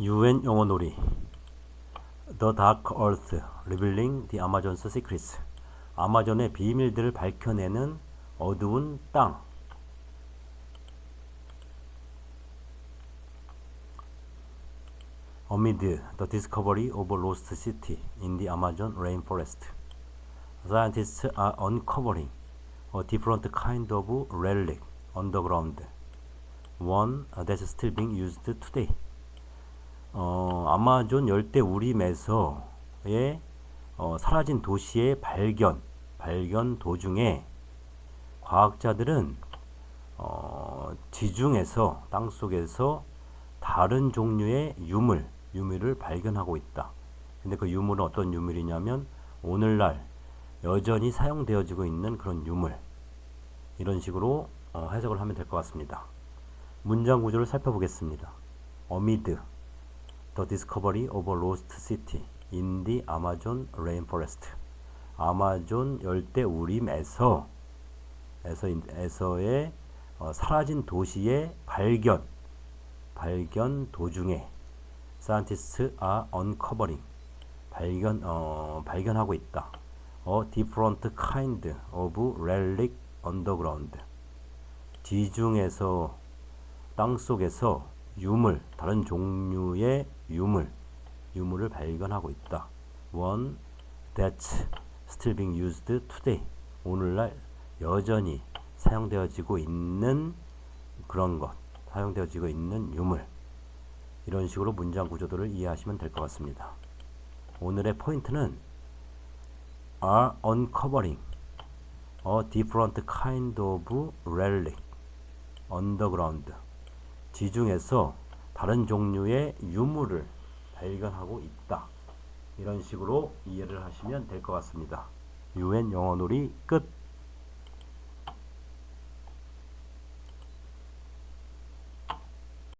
UN 영어 놀이 The Dark Earth Revealing the Amazon's Secrets 아마존의 비밀들을 밝혀내는 어두운 땅 Amid the discovery of lost city in the Amazon rainforest, scientists are uncovering a different kind of relic underground, one that's still being used today. 어, 아마존 열대 우림에서의 어, 사라진 도시의 발견, 발견 도중에 과학자들은 어, 지중에서 땅 속에서 다른 종류의 유물, 유물을 발견하고 있다. 근데 그 유물은 어떤 유물이냐면 오늘날 여전히 사용되어지고 있는 그런 유물. 이런 식으로 어, 해석을 하면 될 것 같습니다. 문장 구조를 살펴보겠습니다. amid the discovery of a lost city in the Amazon rainforest. 아마존 열대 우림에서 에서 에서의 어, 사라진 도시의 발견 발견 도중에 scientists are uncovering 발견 어, 발견하고 있다. a different kind of relic underground 지중에서 땅 속에서 유물 다른 종류의 유물 유물을 발견하고 있다. one that's still being used today 오늘날 여전히 사용되어지고 있는 그런 것 사용되어지고 있는 유물 이런 식으로 문장 구조들을 이해하시면 될 것 같습니다. 오늘의 포인트는 are uncovering a different kind of relic underground 지중에서 다른 종류의 유물을 발견하고 있다. 이런 식으로 이해를 하시면 될 것 같습니다. 유엔 영어놀이 끝